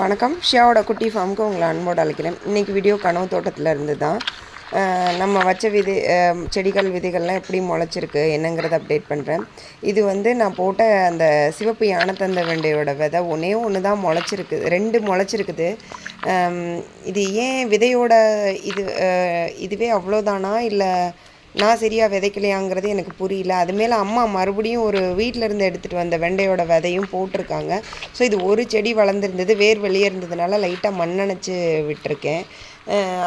வணக்கம். ஷியாவோட குட்டி ஃபார்முக்கு உங்களை அன்போடு அழைக்கிறேன். இன்றைக்கி வீடியோ கனவு தோட்டத்தில் இருந்து தான் நம்ம வச்ச விதை செடிகள் விதைகள்லாம் எப்படி முளைச்சிருக்கு என்னங்கிறத அப்டேட் பண்ணுறேன் இது வந்து நான் போட்ட அந்த சிவப்பு யானத்தந்த வெண்டையோட விதை ஒன்றே ஒன்று தான் முளைச்சிருக்கு. ரெண்டு முளைச்சிருக்குது. இது ஏன் விதையோட இது இதுவே அவ்வளோதானா இல்லை நான் சரியாக விதைக்கலையாங்கிறது எனக்கு புரியல. அது மேலே அம்மா மறுபடியும் ஒரு வீட்டில் இருந்து எடுத்துகிட்டு வந்த வெண்டையோட விதையும் போட்டிருக்காங்க. ஸோ இது ஒரு செடி வளர்ந்துருந்தது வேர் வெளியே இருந்ததுனால லைட்டாக மண்ணணைச்சு விட்டுருக்கேன்.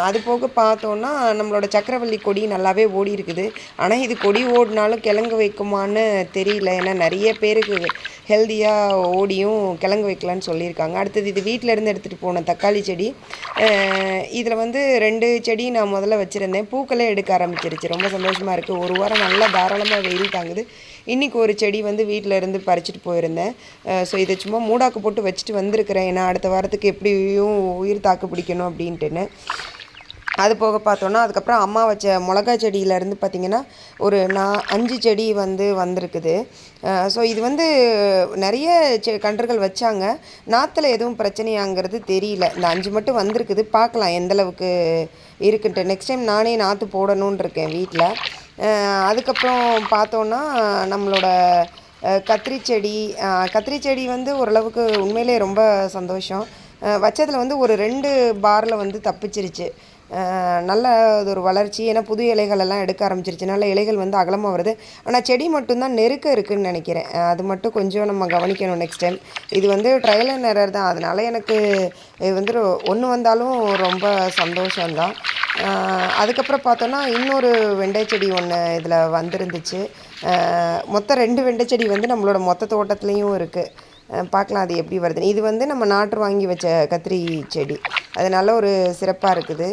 அது போக பார்த்தோன்னா நம்மளோட சக்கரவள்ளி கொடி நல்லாவே ஓடி இருக்குது ஆனால் இது கொடி ஓடினாலும் கிழங்கு வைக்குமான்னு தெரியல. ஏன்னா நிறைய பேருக்கு ஹெல்த்தியாக ஓடியும் கிழங்கு வைக்கலான்னு சொல்லியிருக்காங்க. அடுத்தது இது வீட்டிலேருந்து எடுத்துகிட்டு போன தக்காளி செடி. இதில் வந்து ரெண்டு செடி நான் முதல்ல வச்சுருந்தேன். பூக்களே எடுக்க ஆரம்பிச்சிருச்சு. ரொம்ப சந்தோஷமாக இருக்குது ஒரு வாரம் நல்லா தாராளமாக வெயில் தாங்குது. இன்றைக்கி ஒரு செடி வந்து வீட்டில் இருந்து போயிருந்தேன். ஸோ இதை சும்மா மூடாக்கு போட்டு வச்சுட்டு வந்திருக்கிறேன். ஏன்னா அடுத்த வாரத்துக்கு எப்படியும் உயிர் தாக்கு பிடிக்கணும் அப்படின்ட்டுன்னு. அது போக பார்த்தோன்னா அதுக்கப்புறம் அம்மா வச்ச மிளகா செடியிலேருந்து பார்த்திங்கன்னா ஒரு நான் அஞ்சு செடி வந்து வந்திருக்குது. ஸோ இது வந்து நிறைய செ கன்றுகள் வச்சாங்க. நாற்றுல எதுவும் பிரச்சனையாங்கிறது தெரியல. இந்த அஞ்சு மட்டும் வந்திருக்குது. பார்க்கலாம் எந்தளவுக்கு இருக்குன்ட்டு. நெக்ஸ்ட் டைம் நானே நாற்று போடணுன்னு இருக்கேன் வீட்டில் அதுக்கப்புறம் பார்த்தோன்னா நம்மளோட கத்திரிச்செடி கத்திரி செடி கத்திரி செடி வந்து ஓரளவுக்கு உண்மையிலே ரொம்ப சந்தோஷம். வச்சதில் வந்து ஒரு ரெண்டு பாரில் வந்து தப்பிச்சிருச்சு. நல்ல அது ஒரு வளர்ச்சி. ஏன்னா புது இலைகள் எல்லாம் எடுக்க ஆரம்பிச்சிருச்சு. நல்ல இலைகள் வந்து அகலமாக வருது. ஆனால் செடி மட்டும்தான் நெருக்க இருக்குன்னு நினைக்கிறேன். அது மட்டும் கொஞ்சம் நம்ம கவனிக்கணும் நெக்ஸ்ட் டைம் இது வந்து ட்ரையல் அண்ட் எரர் தான். அதனால் எனக்கு இது வந்து ஒன்று வந்தாலும் ரொம்ப சந்தோஷம்தான். அதுக்கப்புறம் பார்த்தோன்னா இன்னொரு வெண்டை செடி ஒன்று இதில் வந்திருந்துச்சு. மொத்தம் ரெண்டு வெண்டை செடி வந்து நம்மளோட மொத்த தோட்டத்துலேயும் இருக்குது பார்க்கலாம் அது எப்படி வருதுன்னு. இது வந்து நம்ம நாற்று வாங்கி வச்ச கத்திரி செடி. அது நல்ல ஒரு சிறப்பாக இருக்குது.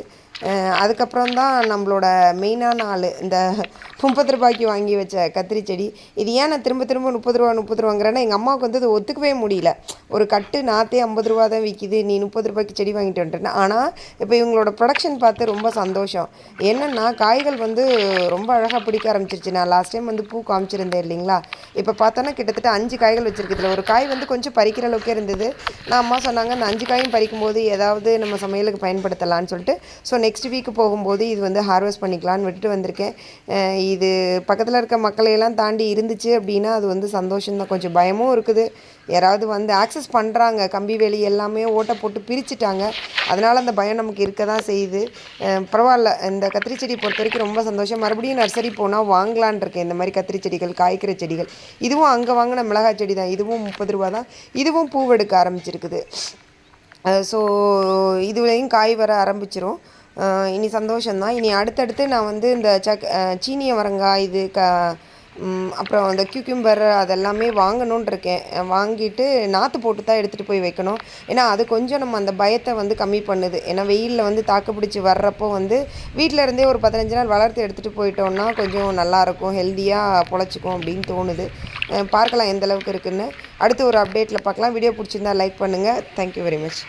அதுக்கப்புறம் தான் நம்மளோட மெயினான ஆள் இந்த முப்பது ரூபாய்க்கு வாங்கி வச்ச கத்திரி செடி. இது ஏன் நான் திரும்ப திரும்ப முப்பது ரூபா முப்பது ரூபாங்கிறேன்னா எங்கள் அம்மாவுக்கு வந்து அது ஒத்துக்கவே முடியல. ஒரு கட்டு நாற்றே ஐம்பது ரூபா தான் விற்கிது நீ முப்பது ரூபாய்க்கு செடி வாங்கிட்டு வந்துட்டேன் ஆனால் இப்போ இவங்களோட ப்ரொடக்ஷன் பார்த்து ரொம்ப சந்தோஷம். என்னென்னா காய்கள் வந்து ரொம்ப அழகாக பிடிக்க ஆரம்பிச்சிருச்சு. நான் லாஸ்ட் டைம் வந்து பூ காமிச்சிருந்தேன் இல்லைங்களா? இப்போ பார்த்தோன்னா கிட்டத்தட்ட அஞ்சு காய்கள் வச்சிருக்கு. ஒரு காய் வந்து கொஞ்சம் பறிக்கிற அளவுக்கே இருந்தது. நான் அம்மா சொன்னாங்க அந்த அஞ்சு காயும் பறிக்கும் போது ஏதாவது நம்ம சமையலுக்கு பயன்படுத்தலாம்னு சொல்லிட்டு. ஸோ நெக்ஸ்ட் நெக்ஸ்ட் வீக் போகும்போது இது வந்து ஹார்வெஸ்ட் பண்ணிக்கலாம்னு விட்டுட்டு வந்திருக்கேன். இது பக்கத்தில் இருக்க மக்களையெல்லாம் தாண்டி இருந்துச்சு அப்படின்னா அது வந்து சந்தோஷம்தான். கொஞ்சம் பயமும் இருக்குது. யாராவது வந்து ஆக்சஸ் பண்ணுறாங்க கம்பி வேலி எல்லாமே ஓட்டை போட்டு பிரிச்சுட்டாங்க. அதனால் அந்த பயம் நமக்கு இருக்க தான் செய்யுது பரவாயில்ல. இந்த கத்திரி செடி பொறுத்த வரைக்கும் ரொம்ப சந்தோஷம். மறுபடியும் நர்சரி போனால் வாங்கலான் இருக்கேன். இந்த மாதிரி கத்திரி செடிகள் காய்க்கிற செடிகள். இதுவும் அங்கே வாங்கின மிளகாய் செடி தான் இதுவும் முப்பது ரூபா தான் இதுவும் பூவெடுக்க ஆரம்பிச்சிருக்குது. ஸோ இதுலேயும் காய் வர ஆரம்பிச்சிரும். இனி சந்தோஷம்தான். இனி அடுத்தடுத்து நான் வந்து இந்த சக் சீனிய வரங்காய் இது க அப்புறம் அந்த கியூக்யூம்பர் அதெல்லாமே வாங்கணும்னு இருக்கேன். வாங்கிட்டு நாற்று போட்டு தான் எடுத்துகிட்டு போய் வைக்கணும். ஏன்னா அது கொஞ்சம் நம்ம அந்த பயத்தை வந்து கம்மி பண்ணுது. ஏன்னா வெயிலில் வந்து தாக்கு பிடிச்சி வர்றப்போ வந்து வீட்டில் இருந்தே ஒரு பதினஞ்சு நாள் வளர்த்து எடுத்துகிட்டு போயிட்டோம்னா கொஞ்சம் நல்லாயிருக்கும். ஹெல்த்தியாக பொழைச்சிக்கும் அப்படின்னு தோணுது. பார்க்கலாம் எந்த அளவுக்கு இருக்குன்னு. அடுத்து ஒரு அப்டேட்டில் பார்க்கலாம். வீடியோ பிடிச்சிருந்தா லைக் பண்ணுங்கள் தேங்க்யூ வெரி மச்